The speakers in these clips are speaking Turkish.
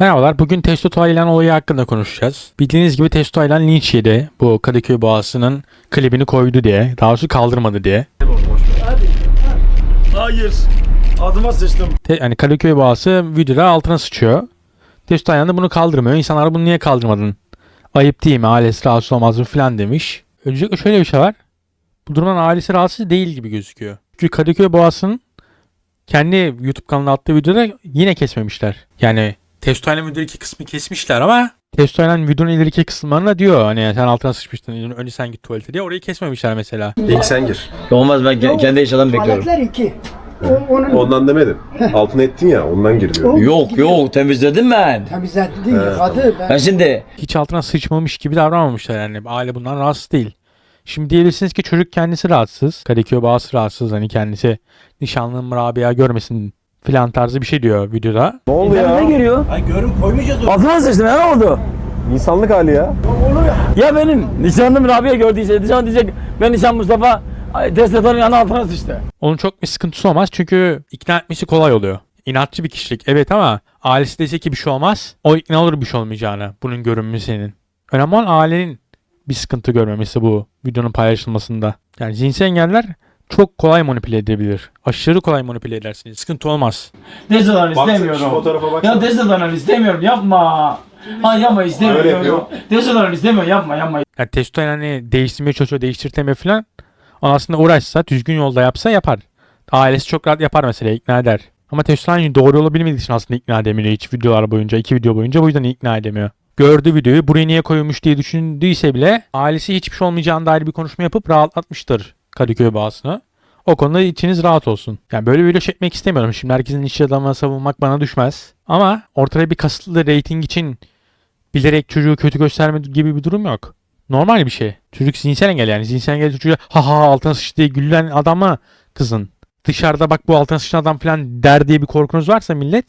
Merhabalar. Bugün Testo Taylan olayı hakkında konuşacağız. Bildiğiniz gibi Testo Taylan linç yedi. Bu Kadıköy Boğası'nın klibini koydu diye. Daha doğrusu kaldırmadı diye. Hayır. Adıma sıçtım. Te, yani Kadıköy Boğası videoda altına sıçıyor. Testo Taylan da bunu kaldırmıyor. İnsanlar bunu niye kaldırmadın? Ayıp değil mi? Ailesi rahatsız olmaz mı falan demiş. Öncelikle şöyle bir şey var. Bu durumdan ailesi rahatsız değil gibi gözüküyor. Çünkü Kadıköy Boğası'nın kendi YouTube kanalına attığı videoda yine kesmemişler. Yani Testo Taylan video iki kısmı kesmişler ama Testo Taylan videonun ileriki kısımlarına diyor hani sen altına sıçmıştın önce sen git tuvalete diye orayı kesmemişler mesela. İlk sen gir. Olmaz ben ke- kendi yaşadan bekliyorum. Tuvaletler iki. O, onun Ondan demedim. Altına ettin ya ondan gir diyorum. O- Yok yok temizledim ben. temizledi, yıkadı. Ben, Ben şimdi hiç altına sıçmamış gibi davranmamışlar yani. Aile bundan rahatsız değil. Şimdi diyebilirsiniz ki çocuk kendisi rahatsız. Kadıköy bağısı rahatsız. Hani kendisi nişanlım Rabia görmesin filan tarzı bir şey diyor videoda. Ne oldu ne ya? geliyor? Ay görüm koymayacağız onu. Altıma sıçtım ya ne oldu? İnsanlık hali ya. Ya benim nişanlım Rabia gördüyse nişan diyecek ben nişan Mustafa ay, Teslatanın yanına altına sıçtı. Onun çok bir sıkıntısı olmaz çünkü ikna etmesi kolay oluyor. İnatçı bir kişilik evet ama ailesi dese ki bir şey olmaz. O ikna olur bir şey olmayacağını. Bunun görünmesinin. Önemli olan ailenin bir sıkıntı görmemesi bu videonun paylaşılmasında. Yani zihinsel engeller çok kolay manipüle edebilir. Aşırı kolay manipüle edersiniz. Sıkıntı olmaz. Teslatanı Baksana, istemiyorum. şu fotoğrafa bak. Ya Teslatanı istemiyorum yapma. Ha yapma Öyle istemiyorum. yapıyor. Teslatanı istemiyorum yapma yapma. Yani testo hani değiştirmeye çalışıyor, değiştirtemiyor falan. Ama aslında uğraşsa, düzgün yolda yapsa yapar. Ailesi çok rahat yapar mesela, ikna eder. Ama testo hani doğru yolu bilmediği için aslında ikna edemiyor hiç videolar boyunca, iki video boyunca bu yüzden ikna edemiyor. Gördüğü videoyu buraya niye koymuş diye düşündüyse bile ailesi hiçbir şey olmayacağına dair bir konuşma yapıp rahatlatmıştır Kadıköy bağısını. O konuda içiniz rahat olsun. Yani böyle video çekmek istemiyorum. Şimdi herkesin iş adamına savunmak bana düşmez. Ama ortaya bir kasıtlı reyting için bilerek çocuğu kötü gösterme gibi bir durum yok. Normal bir şey. Çocuk zihinsel engel yani. Zihinsel engel çocuğa ha ha altına sıçtı diye gülen adama kızın. Dışarıda bak bu altına sıçan adam falan der diye bir korkunuz varsa millet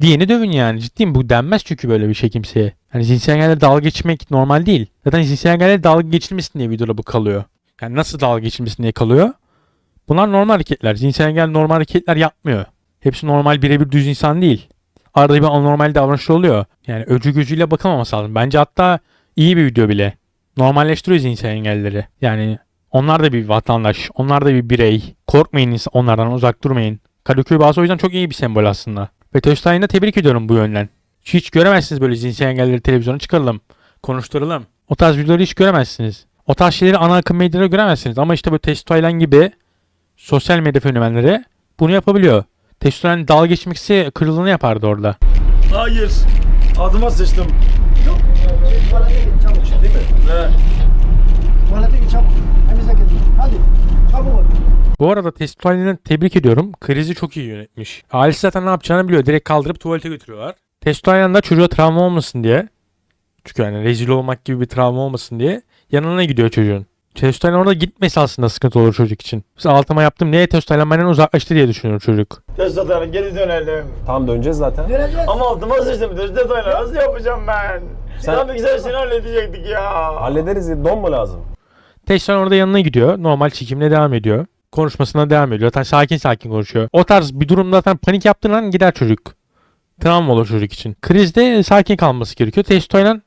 diyeni dövün yani. Ciddiyim bu denmez çünkü böyle bir şey kimseye. Hani zihinsel engellerle dalga geçmek normal değil. Zaten zihinsel engellerle dalga geçilmesin diye videoda bu kalıyor. Yani nasıl dalga geçilmesin diye kalıyor? Bunlar normal hareketler. Zihinsel engel normal hareketler yapmıyor. Hepsi normal birebir düz insan değil. Arada bir anormal davranış oluyor. Yani öcü gözüyle bakılmaması lazım. Bence hatta iyi bir video bile. Normalleştiriyor zihinsel engelleri. Yani onlar da bir vatandaş. Onlar da bir birey. Korkmayın onlardan uzak durmayın. Kadıköy bazı o yüzden çok iyi bir sembol aslında. Ve Töstay'ı da tebrik ediyorum bu yönden. Hiç göremezsiniz böyle zihinsel engelleri televizyona çıkaralım. Konuşturalım. O tarz videoları hiç göremezsiniz. O tarz şeyleri ana akım medyada göremezsiniz. Ama işte böyle Testoylan gibi sosyal medya fenomenleri bunu yapabiliyor. Testoylan dalga geçmekse kırıldığını yapardı orada. Hayır. Adıma sıçtım. tuvalete git çabuk. Değil mi? He. Tuvalete git çabuk. Temizle kendini. Hadi. Çabuk ol. Bu arada Testoylan'ı tebrik ediyorum. Krizi çok iyi yönetmiş. Ailesi zaten ne yapacağını biliyor. Direkt kaldırıp tuvalete götürüyorlar. Testoylan da çocuğa travma olmasın diye. Çünkü yani rezil olmak gibi bir travma olmasın diye yanına gidiyor çocuğun. Testoylan orada gitmesi aslında sıkıntı olur çocuk için. Mesela altıma yaptım. Niye Testoylan benden uzaklaştı diye düşünüyor çocuk. Teslatanı geri dönelim. Tam döneceğiz zaten. Döneceğiz. Ama altıma sıçtım Teslatanı nasıl yapacağım ben? Sen- ki sen seni halledecektik ya. Hallederiz. ya, Don mu lazım? Testoylan orada yanına gidiyor. Normal çekimine devam ediyor. Konuşmasına devam ediyor. Zaten sakin sakin konuşuyor. O tarz bir durumda zaten panik yaptığın an gider çocuk. Travma olur çocuk için. Krizde sakin kalması gerekiyor. Testoylan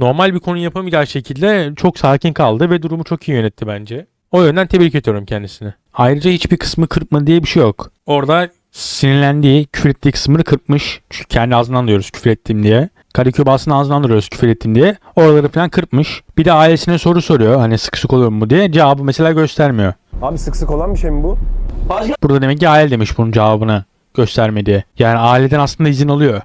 normal bir konu yapamayacağı şekilde çok sakin kaldı ve durumu çok iyi yönetti bence. O yönden tebrik ediyorum kendisini. Ayrıca hiçbir kısmı kırpma diye bir şey yok. Orada sinirlendiği, küfür ettiği kısmını kırpmış. Çünkü kendi ağzından duyuyoruz küfür ettim diye. Kadıköy basının ağzından duyuyoruz küfür ettim diye. Oraları falan kırpmış. Bir de ailesine soru soruyor. Hani sık sık oluyor mu diye. Cevabı mesela göstermiyor. Abi sık sık olan bir şey mi bu? Burada demek ki aile demiş bunun cevabını gösterme diye. Yani aileden aslında izin alıyor.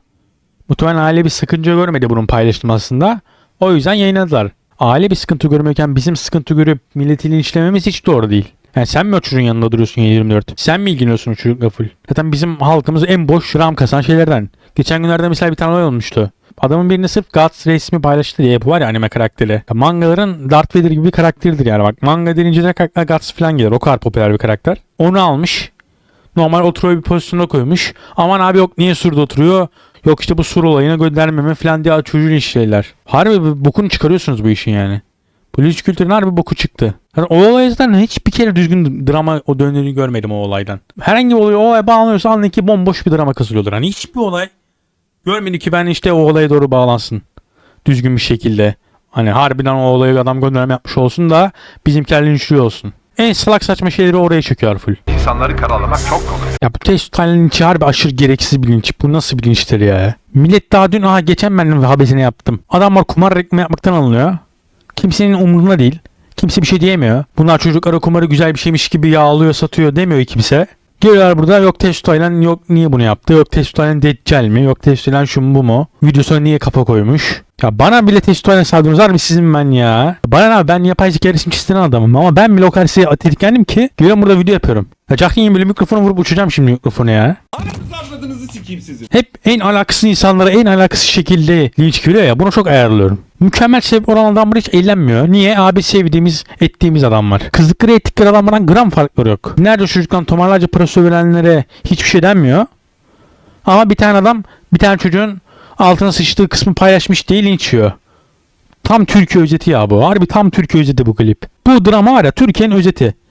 Muhtemelen aile bir sıkıntı görmedi bunun paylaşılmasında. O yüzden yayınladılar. Aile bir sıkıntı görmüyorken bizim sıkıntı görüp milleti linçlememiz hiç doğru değil. Yani sen mi o çocuğun yanında duruyorsun 24? Sen mi ilgileniyorsun o çocukla full? Zaten bizim halkımız en boş ram kasan şeylerden. Geçen günlerde mesela bir tane olay olmuştu. Adamın birini sırf Guts resmi paylaştı diye bu var ya anime karakteri. Ya mangaların Darth Vader gibi bir karakteridir yani bak. Manga denince de aklına Guts falan gelir. O kadar popüler bir karakter. Onu almış. Normal oturuyor bir pozisyona koymuş. Aman abi yok niye surda oturuyor? Yok işte bu sur olayına göndermeme falan diye çocuğun işleyler. Harbi bir bokunu çıkarıyorsunuz bu işin yani. Bu linç kültürün harbi boku çıktı. Yani o olaydan hiçbir kere düzgün drama o döndüğünü görmedim o olaydan. Herhangi bir olay o olaya bağlanıyorsa anlayın ki bomboş bir drama kasılıyordur. Hani hiçbir olay Görmedi ki ben işte o olaya doğru bağlansın. Düzgün bir şekilde. Hani harbiden o olaya adam gönderme yapmış olsun da bizimkiler linçliyor olsun. En salak saçma şeyleri oraya çekiyor full. İnsanları karalamak çok kolay. Ya bu test tutan linçi harbi aşırı gereksiz bir linç. Bu nasıl bir linçtir ya? Millet daha dün aha geçen ben habesini yaptım. Adamlar kumar reklamı yapmaktan alınıyor. Kimsenin umurunda değil. Kimse bir şey diyemiyor. Bunlar çocuklara kumarı güzel bir şeymiş gibi yağlıyor satıyor demiyor kimse. Geliyorlar burada yok Testoylan yok niye bunu yaptı? Yok Testoylan deccal mi? Yok Testoylan şu mu bu mu? Videosuna niye kafa koymuş? Ya bana bile Testoylan saldırınız var mı? Sizin ben ya. Bana ne ben yapay zeka resim çizilen adamım ama ben bile o kadar size tetiklendim ki geliyorum burada video yapıyorum. Ya Cahreyn böyle mikrofonu vurup uçacağım şimdi mikrofonu ya. Hep en alakasız insanlara en alakasız şekilde linç geliyor ya bunu çok ayarlıyorum. Mükemmel sebep olan adamlar hiç eğlenmiyor. Niye? Abi sevdiğimiz, ettiğimiz adamlar. Kızdıkları ettikleri adamlardan gram farkları yok. Nerede çocuktan tomarlarca parası verenlere hiçbir şey denmiyor. Ama bir tane adam bir tane çocuğun altına sıçtığı kısmı paylaşmış diye linç yiyor. Tam Türkiye özeti ya bu. Harbi tam Türkiye özeti bu klip. Bu drama var ya Türkiye'nin özeti.